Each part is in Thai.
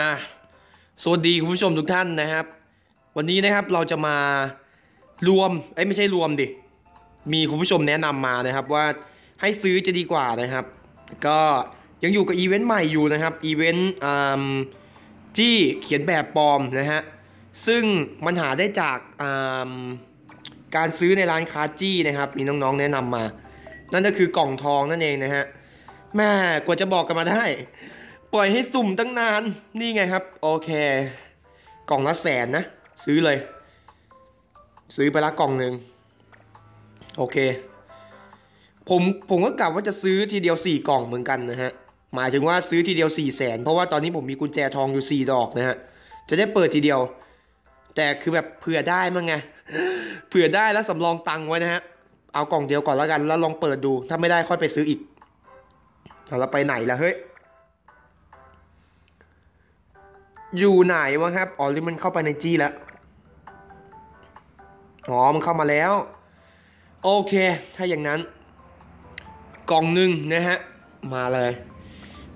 อะสวัสดีคุณผู้ชมทุกท่านนะครับ วันนี้นะครับเราจะมารวมเอ้ไม่ใช่รวมดิ มีคุณผู้ชมแนะนำมานะครับว่าให้ซื้อจะดีกว่านะครับ ก็ยังอยู่กับอีเวนต์ใหม่อยู่นะครับอีเวนต์จี้เขียนแบบปลอมนะฮะซึ่งมันหาได้จากาการซื้อในร้านคาจี้นะครับ มีน้องๆแนะนำมา นั่นก็คือกล่องทองนั่นเองนะฮะแม่กว่าจะบอกกันมาได้ ปล่อยให้สุ่มตั้งนาน นี่ไงครับ โอเค กล่องละแสนนะ ซื้อเลย ซื้อไปละกล่องหนึ่งโอเค ผมผมก็กะว่าจะซื้อทีเดียวสี่กล่องเหมือนกันนะฮะ หมายถึงว่าซื้อทีเดียวสี่แสนเพราะว่าตอนนี้ผมมีกุญแจทองอยู่สี่ดอกนะฮะ จะได้เปิดทีเดียว แต่คือแบบเผื่อได้มั้งไง เผื่อได้แล้วสำรองตังไว้นะฮะ เอากล่องเดียวก่อนแล้วกัน แล้วลองเปิดดู ถ้าไม่ได้ค่อยไปซื้ออีกเราไปไหนล่ะเฮ้ย อยู่ไหนวะครับอ๋อหรือมันเข้าไปในจีแล้วอ๋อมันเข้ามาแล้ว โอเค ถ้าอย่างนั้น กล่องหนึ่งนะฮะ มาเลย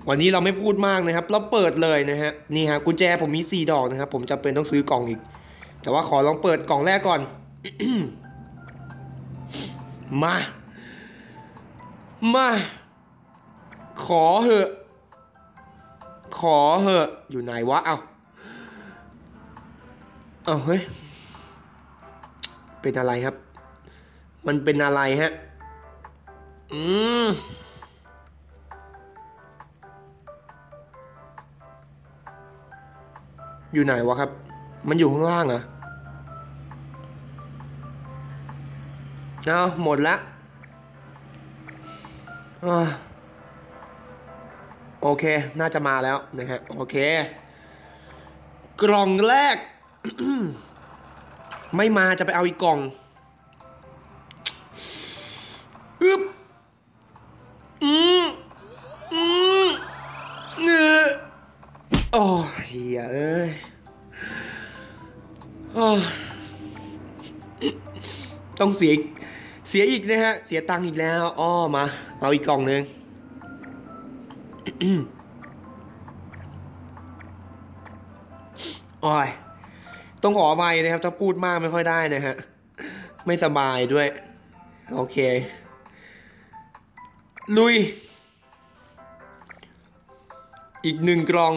วันนี้เราไม่พูดมากนะครับ เราเปิดเลยนะฮะ นี่ฮะกุญแจผมมีสี่ดอกนะครับ ผมจำเป็นต้องซื้อกล่องอีก แต่ว่าขอลองเปิดกล่องแรกก่อน มา มา ขอเหอะ ขอเหอะ อยู่ไหนวะ เอาเอาเฮ้ย เป็นอะไรครับ มันเป็นอะไรฮะ อืมอยู่ไหนวะครับ มันอยู่ข้างล่างเหรอเอาหมดละอ่า โอเค น่าจะมาแล้วนะฮะ โอเค กล่องแรก ไม่มาจะไปเอาอีกกล่องอึ๊บอืมอืมเนื้อโอ้เฮียเอ้ยต้องเสียอีกเสียอีกนะฮะ เสียตังค์อีกแล้ว อ้อมา เอาอีกกล่องหนึ่ง โอ้ยต้องขออภัยนะครับ ถ้าพูดมากไม่ค่อยได้นะฮะ ไม่สบายด้วย โอเค ลุย อีกหนึ่งกลอง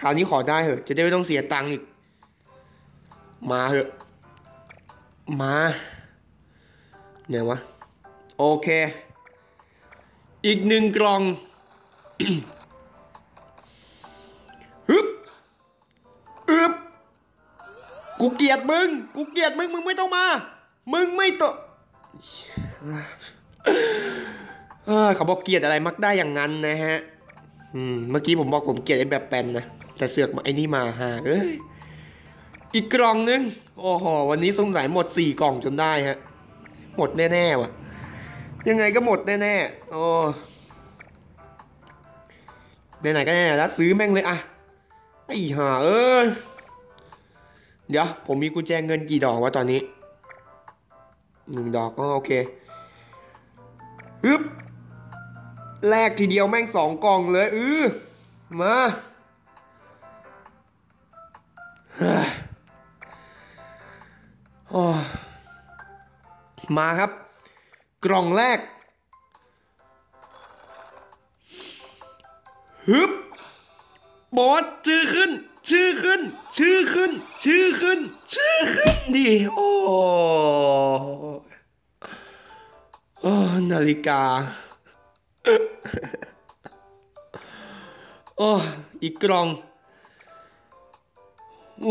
คราวนี้ขอได้เหอะ จะได้ไม่ต้องเสียตังค์อีก มาเหอะ มา เนี่ยวะ โอเค อีกหนึ่งกล่องฮึบอึบกูเกลียดมึง กูเกลียดมึง มึงไม่ต้องมา มึงไม่ต้องเขาบอกเกลียดอะไรมักได้อย่างนั้นนะฮะอืมเมื่อกี้ผมบอกผมเกลียดไอ้แบบแปนนะ แต่เสือกมาไอ้นี่มาฮะเอ้ย อีกกล่องนึง โอ้โห วันนี้สงสัยหมดสี่กล่องจนได้ฮะ หมดแน่ๆว่ะ ยังไงก็หมดแน่ๆโอ้ไหนๆก็แน่แล้วซื้อแม่งเลยอะไอ้ห่าเอ้ยเดี๋ยว ผมมีกุญแจเงินกี่ดอกวะตอนนี้หนึ่งดอกก็โอเคฮึบแลกทีเดียวแม่งสองกล่องเลยอือมาอมาครับ กล่องแรกฮึบบอสชื่อขึ้น ชื่อขึ้น ชื่อขึ้น ชื่อขึ้น ชื่อขึ้นดิโอ้โอ้นาฬิกาโอ้อีกกล่อง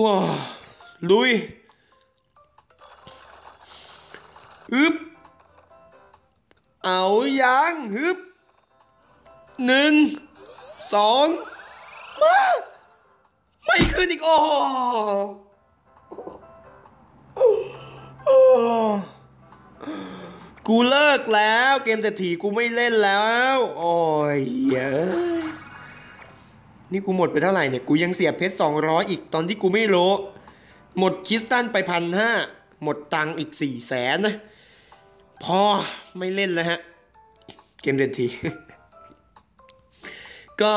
ว้าลุยฮึบ เอายังฮึบหนึ่งสองมาไม่ขึ้นอีกโอ้โอ้กูเลิกแล้ว เกมเศรษฐีกูไม่เล่นแล้ว โอ้ยเย้ยนี่กูหมดไปเท่าไหร่เนี่ย กูยังเสียเพชรสองร้อยอีกตอนที่กูไม่รู้ หมดคิสตันไปพันห้า หมดตังอีกสี่แสนนะ พอไม่เล่นแล้วฮะ เกมเด่นที ก็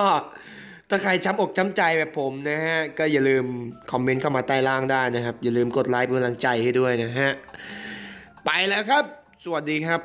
ถ้าใครช้ำอกช้ำใจแบบผมนะฮะ ก็อย่าลืมคอมเมนต์เข้ามาใต้ล่างได้นะครับ อย่าลืมกดไลค์เป็นกำลังใจให้ด้วยนะฮะ ไปแล้วครับ สวัสดีครับ